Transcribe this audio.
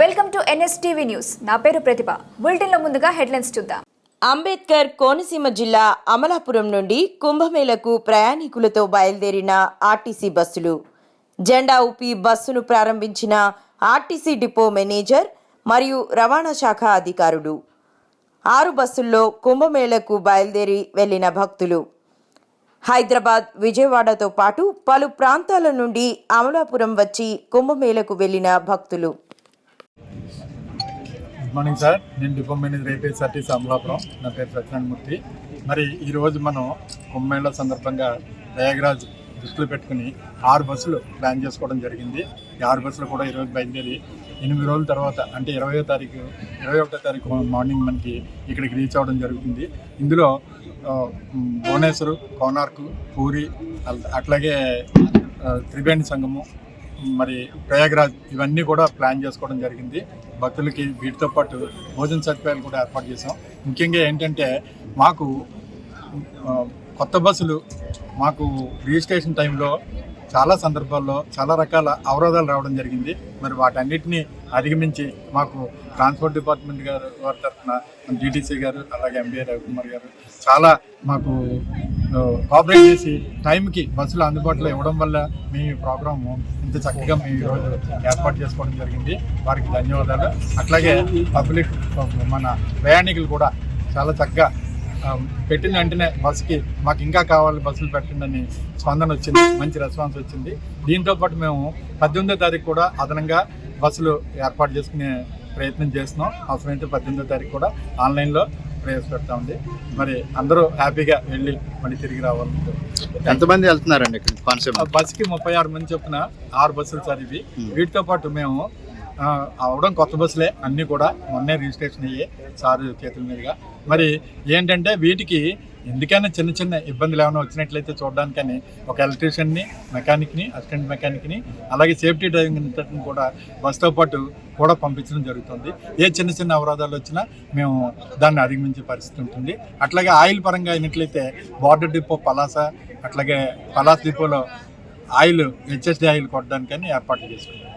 Welcome to NSTV news. నా పేరు ప్రతిభ. బులెటిన్లో ముందుగా హెడ్లైన్స్ చూద్దాం. అంబేద్కర్ కోనసీమ జిల్లా అమలాపురం నుండి కుంభమేళకు ప్రయాణికులతో బయలుదేరిన ఆర్టీసీ బస్సులు. జెండా ఊపి బస్సును ప్రారంభించిన ఆర్టీసీ డిపో మేనేజర్ మరియు రవాణా శాఖ అధికారుడు ఆరు బస్సుల్లో కుంభమేళకు బయలుదేరి వెళ్ళిన భక్తులు. హైదరాబాద్ విజయవాడతో పాటు పలు ప్రాంతాల నుండి అమలాపురం వచ్చి కుంభమేళకు వెళ్ళిన భక్తులు. Good morning sir. నేను డిపో మేనేజర్ ఏపీఎస్ఆర్టీసీ అమలాపురం నా పేరు సత్యనారాయణమూర్తి మరి ఈరోజు మనం కుంభమేళ సందర్భంగా ప్రయాగరాజ్ దృష్టిలో పెట్టుకుని ఆరు బస్సులు ప్లాన్ చేసుకోవడం జరిగింది. ఈ ఆరు బస్సులు కూడా ఈరోజు బయలుదేరి ఎనిమిది రోజుల తర్వాత అంటే ఇరవయో తారీఖు ఇరవై ఒకటో తారీఖు మార్నింగ్ మనకి ఇక్కడికి రీచ్ అవ్వడం జరుగుతుంది. ఇందులో భువనేశ్వరు కోనార్కు పూరి అల్- అట్లాగే త్రివేణి సంగము మరి ప్రయాగరాజ్ ఇవన్నీ కూడా ప్లాన్ చేసుకోవడం జరిగింది. భక్తులకి వీటితో పాటు భోజన సదుపాయాలు కూడా ఏర్పాటు చేసాం ముఖ్యంగా ఏంటంటే మాకు కొత్త బస్సులు మాకు రిజిస్ట్రేషన్ టైంలో చాలా సందర్భాల్లో చాలా రకాల అవరోధాలు రావడం జరిగింది. మరి వాటన్నిటిని అధిగమించి మాకు ట్రాన్స్పోర్ట్ డిపార్ట్మెంట్ గారు వారి తరఫున డిటీసీ గారు అలాగే ఎంబీఏ రవికుమార్ గారు చాలా మాకు కోఆపరేట్ చేసి టైంకి బస్సులు అందుబాటులో ఇవ్వడం వల్ల మేము ఈ ఇంత చక్కగా మేము ఈరోజు ఏర్పాటు చేసుకోవడం జరిగింది. వారికి ధన్యవాదాలు. అట్లాగే పబ్లిక్ మన ప్రయాణికులు కూడా చాలా చక్కగా పెట్టిన వెంటనే బస్సుకి మాకు ఇంకా కావాలి బస్సులు పెట్టండి అని స్పందన వచ్చింది మంచి రెస్పాన్స్ వచ్చింది. దీంతో పాటు మేము పద్దెనిమిదో తారీఖు కూడా అదనంగా బస్సులు ఏర్పాటు చేసుకునే ప్రయత్నం చేస్తున్నాం. అవసరమైతే పద్దెనిమిదో తారీఖు కూడా ఆన్లైన్లో ప్రవేశపెడతామండి మరి అందరూ హ్యాపీగా వెళ్ళి మళ్ళీ తిరిగి రావాలి ఎంతమంది వెళ్తున్నారండి ఇక్కడ కాన్సెప్ట్ బస్సుకి ముప్పై ఆరు మంది చొప్పున ఆరు బస్సులు సార్ ఇవి. వీటితో పాటు మేము అవడం కొత్త బస్సులే అన్నీ కూడా మొన్నే రిజిస్ట్రేషన్ అయ్యాయి సార్ చేతుల మీదుగా. మరి ఏంటంటే వీటికి ఎందుకైనా చిన్న చిన్న ఇబ్బందులు ఏమైనా వచ్చినట్లయితే చూడడానికని ఒక ఎలక్ట్రీషియన్ని మెకానిక్ని అసిస్టెంట్ మెకానిక్ని అలాగే సేఫ్టీ డ్రైవింగ్ ఇన్స్ట్రక్టర్ని కూడా బస్తో పాటు కూడా పంపించడం జరుగుతుంది. ఏ చిన్న చిన్న అవరోధాలు వచ్చినా మేము దాన్ని అధిగమించే పరిస్థితి ఉంటుంది. అట్లాగే ఆయిల్ పరంగా అయినట్లయితే బార్డర్ డిపో పలాస అట్లాగే పలాస్ డిపోలో ఆయిల్ హెచ్ఎస్డి ఆయిల్ కొట్టడానికని ఏర్పాట్లు చేసుకుంటాం